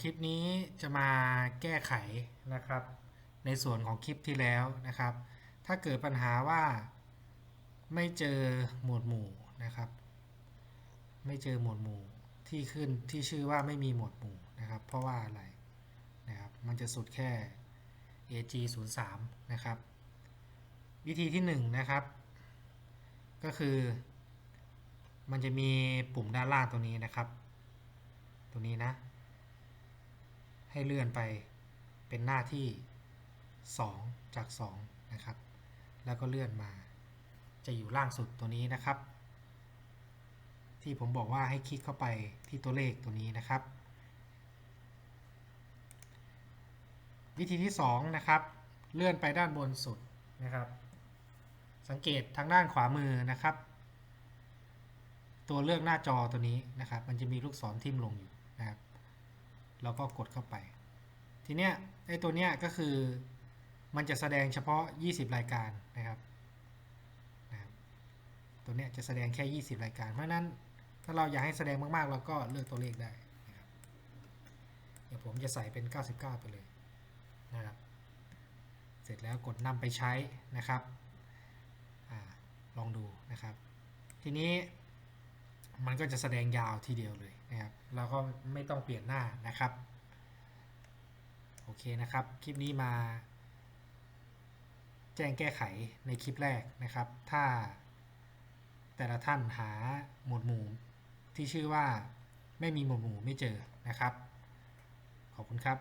คลิปนี้จะมาแก้ไขนะครับ ในส่วนของคลิปที่แล้วนะครับ ถ้าเกิดปัญหาว่าไม่เจอหมวดหมู่นะครับ ไม่เจอหมวดหมู่ที่ขึ้นที่ชื่อว่าไม่มีหมวดหมู่นะครับ เพราะว่าอะไรนะครับมันจะสุดแค่ AG 0 3นะครับ วิธีที่1นงนะครับ ก็คือ มันจะมีปุ่มด้านล่างตรงนี้นะครับตรงนี้นะ ให้เลื่อนไปเป็นหน้าที่ 2 จาก 2 นะครับ แล้วก็เลื่อนมา จะอยู่ล่างสุดตัวนี้นะครับ ที่ผมบอกว่าให้คลิกเข้าไปที่ตัวเลขตัวนี้นะครับ วิธีที่ 2 นะครับ เลื่อนไปด้านบนสุดนะครับ สังเกตทางด้านขวามือนะครับ ตัวเลือกหน้าจอตัวนี้นะครับ มันจะมีลูกศรทิ่มลงอยู่นะครับ เราก็กดเข้าไป ทีเนี้ยไอ้ตัวเนี้ยก็คือมันจะแสดงเฉพาะ 20 รายการนะครับนะครับตัวเนี้ยจะแสดงแค่ 20 รายการ เพราะนั้นถ้าเราอยากให้แสดงมากๆ เราก็เลือกตัวเลขได้นะครับเดี๋ยวผมจะใส่เป็น 99 ไปเลยนะครับ เสร็จแล้วกดนำไปใช้นะครับอลองดูนะครับ ทีนี้ มันก็จะแสดงยาวทีเดียวเลยนะครับเราก็ไม่ต้องเปลี่ยนหน้านะครับโอเคนะครับ คลิปนี้มาแจ้งแก้ไขในคลิปแรกนะครับ ถ้าแต่ละท่านหาหมวดหมู่ที่ชื่อว่าไม่มีหมวดหมู่ไม่เจอนะครับ ขอบคุณครับ